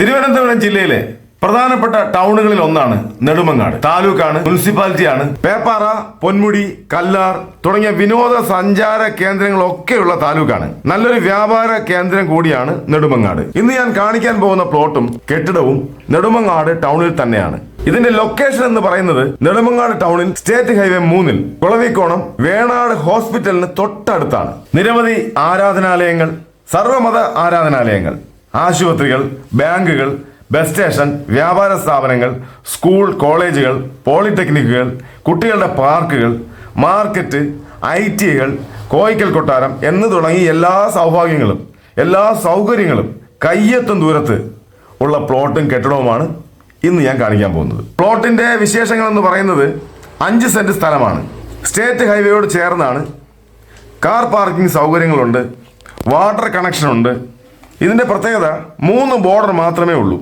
തിരുവനന്തപുരം ജില്ലയിലെ പ്രധാനപ്പെട്ട ടൗണുകളിൽ ഒന്നാണ് നെടുമങ്ങാട്. താലൂക്കാണ് മുനിസിപ്പാലിറ്റിയാണ്. പേപ്പാറ പൊന്മുടി കല്ലാർ തുടങ്ങിയ വിനോദ സഞ്ചാര കേന്ദ്രങ്ങളൊക്കെയുള്ള താലൂക്കാണ്. നല്ലൊരു വ്യാപാര കേന്ദ്രം കൂടിയാണ് നെടുമങ്ങാട്. ഇന്ന് ഞാൻ കാണിക്കാൻ പോകുന്ന പ്ലോട്ടും കെട്ടിടവും നെടുമങ്ങാട് ടൗണിൽ തന്നെയാണ്. ഇതിന്റെ ലൊക്കേഷൻ എന്ന് പറയുന്നത് നെടുമങ്ങാട് ടൗണിൽ സ്റ്റേറ്റ് ഹൈവേ മൂന്നിൽ കുളവിക്കോണം വേണാട് ഹോസ്പിറ്റലിന് തൊട്ടടുത്താണ്. നിരവധി ആരാധനാലയങ്ങൾ സർവമത ആരാധനാലയങ്ങൾ. ആശുപത്രികൾ ബാങ്കുകൾ ബസ് സ്റ്റേഷൻ വ്യാപാര സ്ഥാപനങ്ങൾ സ്കൂൾ കോളേജുകൾ പോളിടെക്നിക്കുകൾ കുട്ടികളുടെ പാർക്കുകൾ മാർക്കറ്റ് ഐ ടികൾ കോയിക്കൽ കൊട്ടാരം എന്ന് തുടങ്ങി എല്ലാ സൗഭാഗ്യങ്ങളും എല്ലാ സൗകര്യങ്ങളും കയ്യെത്തും ദൂരത്ത് ഉള്ള പ്ലോട്ടും കെട്ടിടവുമാണ് ഇന്ന് ഞാൻ കാണിക്കാൻ പോകുന്നത്. പ്ലോട്ടിന്റെ വിശേഷങ്ങൾ എന്ന് പറയുന്നത് അഞ്ച് സെന്റ് സ്ഥലമാണ്. സ്റ്റേറ്റ് ഹൈവേയോട് ചേർന്നാണ്. കാർ പാർക്കിംഗ് സൗകര്യങ്ങളുണ്ട്. വാട്ടർ കണക്ഷൻ ഉണ്ട് ഇതിന്റെ പ്രത്യേകത മൂന്ന് ബോർഡർ മാത്രമേ ഉള്ളൂ.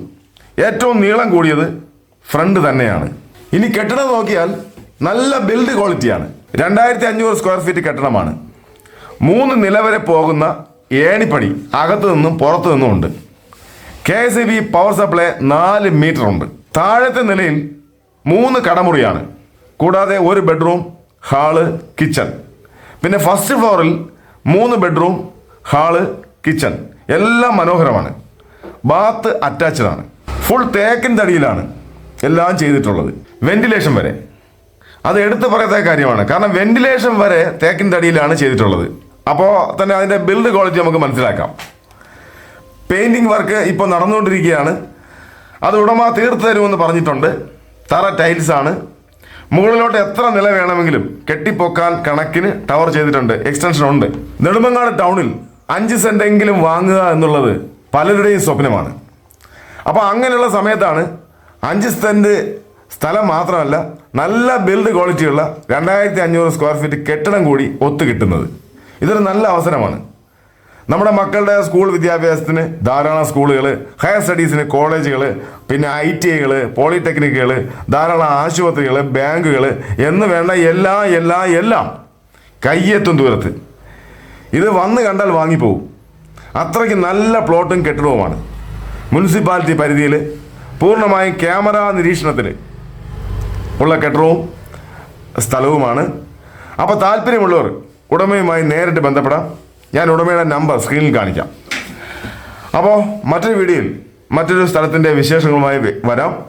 ഏറ്റവും നീളം കൂടിയത് ഫ്രണ്ട് തന്നെയാണ്. ഇനി കെട്ടിടം നോക്കിയാൽ നല്ല ബിൽഡ് ക്വാളിറ്റിയാണ് രണ്ടായിരത്തി അഞ്ഞൂറ് സ്ക്വയർ ഫീറ്റ് കെട്ടിടമാണ്. മൂന്ന് നില വരെ പോകുന്ന ഏണിപ്പടി അകത്തു നിന്നും പുറത്തു നിന്നും ഉണ്ട്. K S B power supply നാല് മീറ്റർ ഉണ്ട്. താഴത്തെ നിലയിൽ മൂന്ന് കടമുറിയാണ്. കൂടാതെ ഒരു ബെഡ്റൂം ഹാൾ കിച്ചൺ പിന്നെ ഫസ്റ്റ് ഫ്ലോറിൽ മൂന്ന് ബെഡ്റൂം ഹാൾ കിച്ചൺ എല്ലാം മനോഹരമാണ്. ബാത്ത് അറ്റാച്ച്ഡ് ആണ്. ഫുൾ തേക്കൻ തടിയിലാണ് എല്ലാം ചെയ്തിട്ടുള്ളത്. വെന്റിലേഷൻ വരെ. അത് എടുത്തു പറയത്തെ കാര്യമാണ്. കാരണം വെന്റിലേഷൻ വരെ തേക്കിൻ തടിയിലാണ് ചെയ്തിട്ടുള്ളത്. അപ്പോൾ തന്നെ അതിന്റെ ബിൽഡ് ക്വാളിറ്റി നമുക്ക് മനസ്സിലാക്കാം. പെയിന്റിംഗ് വർക്ക് ഇപ്പോൾ നടന്നുകൊണ്ടിരിക്കുകയാണ്. അത് ഉടമ തീർത്ത് തരുമെന്ന് പറഞ്ഞിട്ടുണ്ട്. തറ ടൈൽസ് ആണ്. മുകളിലോട്ട് എത്ര നില വേണമെങ്കിലും കെട്ടിപ്പൊക്കാൻ കണക്കിന് ടവർ ചെയ്തിട്ടുണ്ട്. എക്സ്റ്റൻഷൻ ഉണ്ട്. നെടുമങ്ങാട് ടൗണിൽ അഞ്ച് സെന്റെങ്കിലും വാങ്ങുക എന്നുള്ളത് പലരുടെയും സ്വപ്നമാണ്. അപ്പോൾ അങ്ങനെയുള്ള സമയത്താണ് അഞ്ച് സെന്റ് സ്ഥലം മാത്രമല്ല നല്ല ബിൽഡ് ക്വാളിറ്റിയുള്ള രണ്ടായിരത്തി അഞ്ഞൂറ് സ്ക്വയർ ഫീറ്റ് കെട്ടിടം കൂടി ഒത്തു കിട്ടുന്നത്. ഇതൊരു നല്ല അവസരമാണ്. നമ്മുടെ മക്കളുടെ സ്കൂൾ വിദ്യാഭ്യാസത്തിന് ധാരാളം സ്കൂളുകൾ ഹയർ സ്റ്റഡീസിന് കോളേജുകൾ പിന്നെ ഐ ടി ഐകൾ പോളിടെക്നിക്കുകൾ ധാരാളം ആശുപത്രികൾ ബാങ്കുകൾ എന്ന് വേണ്ട എല്ലാ എല്ലാ എല്ലാം കയ്യെത്തും ദൂരത്ത്. ഇത് വന്ന് കണ്ടാൽ വാങ്ങിപ്പോവും. അത്രയ്ക്ക് നല്ല പ്ലോട്ടും കെട്ടിടവുമാണ്. മുനിസിപ്പാലിറ്റി പരിധിയിൽ പൂർണമായും ക്യാമറ നിരീക്ഷണത്തിൽ ഉള്ള കെട്ടിടവും സ്ഥലവുമാണ്. അപ്പോൾ താല്പര്യമുള്ളവർ ഉടമയുമായി നേരിട്ട് ബന്ധപ്പെടാം. ഞാൻ ഉടമയുടെ നമ്പർ സ്ക്രീനിൽ കാണിക്കാം. അപ്പോൾ മറ്റൊരു വീഡിയോയിൽ മറ്റൊരു സ്ഥലത്തിന്റെ വിശേഷങ്ങളുമായി വരാം.